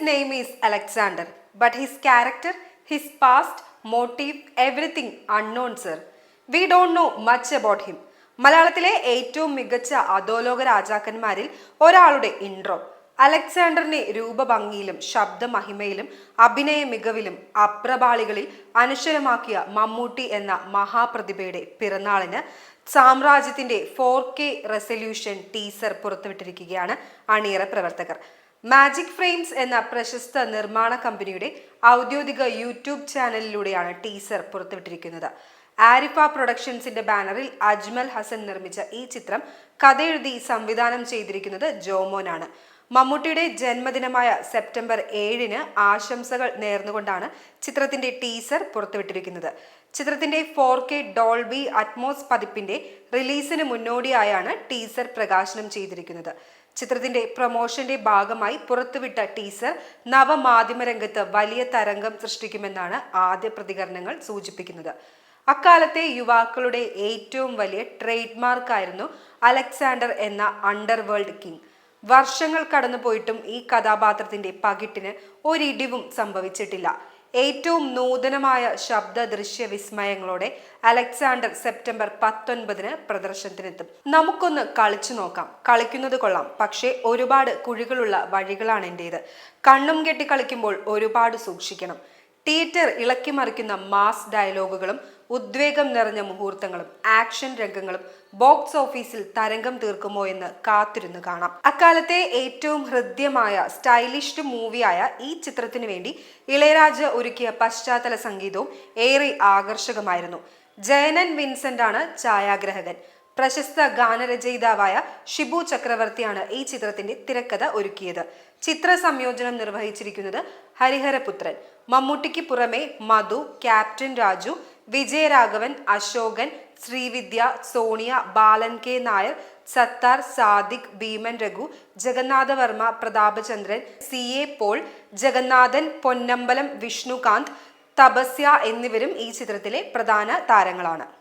Name is Alexander, but his character, his past, motive, everything unknown, sir. We don't know much about him. മലയാളത്തിലെ ഏറ്റവും മികച്ച അധോലോക രാജാക്കന്മാരിൽ ഒരാളുടെ intro അലക്സാണ്ടറിനെ രൂപഭംഗിയിലും ശബ്ദമഹിമയിലും അഭിനയ മികവിലും അപ്രപാളികളിൽ അനശ്വരമാക്കിയ മമ്മൂട്ടി എന്ന മഹാപ്രതിഭയുടെ പിറന്നാളിന് സാമ്രാജ്യത്തിന്റെ ഫോർ കെ റെസൊല്യൂഷൻ ടീസർ പുറത്തുവിട്ടിരിക്കുകയാണ് അണിയറ പ്രവർത്തകർ മാജിക് ഫ്രെയിംസ് എന്ന പ്രശസ്ത നിർമ്മാണ കമ്പനിയുടെ ഔദ്യോഗിക യൂട്യൂബ് ചാനലിലൂടെയാണ് ടീസർ പുറത്തുവിട്ടിരിക്കുന്നത്. ആരിഫ പ്രൊഡക്ഷൻസിന്റെ ബാനറിൽ അജ്മൽ ഹസൻ നിർമ്മിച്ച ഈ ചിത്രം കഥയെഴുതി സംവിധാനം ചെയ്തിരിക്കുന്നത് ജോമോനാണ്. മമ്മൂട്ടിയുടെ ജന്മദിനമായ സെപ്റ്റംബർ ഏഴിന് ആശംസകൾ നേർന്നുകൊണ്ടാണ് ചിത്രത്തിന്റെ ടീസർ പുറത്തുവിട്ടിരിക്കുന്നത്. ചിത്രത്തിന്റെ ഫോർ കെ ഡോൾബി അറ്റ്മോസ് പതിപ്പിന്റെ റിലീസിന് മുന്നോടിയായാണ് ടീസർ പ്രകാശനം ചെയ്തിരിക്കുന്നത്. ചിത്രത്തിന്റെ പ്രൊമോഷന്റെ ഭാഗമായി പുറത്തുവിട്ട ടീസർ നവമാധ്യമ രംഗത്ത് വലിയ തരംഗം സൃഷ്ടിക്കുമെന്നാണ് ആദ്യ പ്രതികരണങ്ങൾ സൂചിപ്പിക്കുന്നത്. അക്കാലത്തെ യുവാക്കളുടെ ഏറ്റവും വലിയ ട്രേഡ് മാർക്കായിരുന്നു അലക്സാണ്ടർ എന്ന അണ്ടർവേൾഡ് കിങ് വർഷങ്ങൾ കടന്നുപോയിട്ടും ഈ കഥാപാത്രത്തിന്റെ പകിട്ടിന് ഒരിടിവും സംഭവിച്ചിട്ടില്ല. ഏറ്റവും നൂതനമായ ശബ്ദ ദൃശ്യ വിസ്മയങ്ങളോടെ അലക്സാണ്ടർ സെപ്റ്റംബർ പത്തൊൻപതിന് പ്രദർശനത്തിനെത്തും. നമുക്കൊന്ന് കളിച്ചു നോക്കാം. കളിക്കുന്നത് കൊള്ളാം. പക്ഷേ ഒരുപാട് കുഴികളുള്ള വഴികളാണ് എന്റേത് കണ്ണും കെട്ടി കളിക്കുമ്പോൾ ഒരുപാട് സൂക്ഷിക്കണം. തിയേറ്റർ ഇളക്കിമറിക്കുന്ന മാസ് ഡയലോഗുകളും ഉദ്വേഗം നിറഞ്ഞ മുഹൂർത്തങ്ങളും ആക്ഷൻ രംഗങ്ങളും ബോക്സ് ഓഫീസിൽ തരംഗം തീർക്കുമോ എന്ന് കാത്തിരുന്നു കാണാം. അക്കാലത്തെ ഏറ്റവും ഹൃദ്യമായ സ്റ്റൈലിഷ് മൂവിയായ ഈ ചിത്രത്തിന് വേണ്ടി ഇളയരാജ ഒരുക്കിയ പശ്ചാത്തല സംഗീതവും ഏറെ ആകർഷകമായിരുന്നു. ജയനൻ വിൻസെന്റ് ആണ് ഛായാഗ്രഹകൻ. പ്രശസ്ത ഗാനരചയിതാവായ ഷിബു ചക്രവർത്തിയാണ് ഈ ചിത്രത്തിന്റെ തിരക്കഥ ഒരുക്കിയത്. ചിത്ര സംയോജനം നിർവഹിച്ചിരിക്കുന്നത് ഹരിഹരപുത്രൻ. മമ്മൂട്ടിക്ക് പുറമെ Madhu captain Raju Vijayaraghavan Ashokan Srividya Sonia Balan K Nair Sathar Sadiq Bheeman Raghu Jagannathavarma Prathapachandran C A Paul Jagannathan Ponnambalam Vishnukanth Thapasya എന്നിവരും ഈ ചിത്രത്തിലെ പ്രധാന താരങ്ങളാണ്.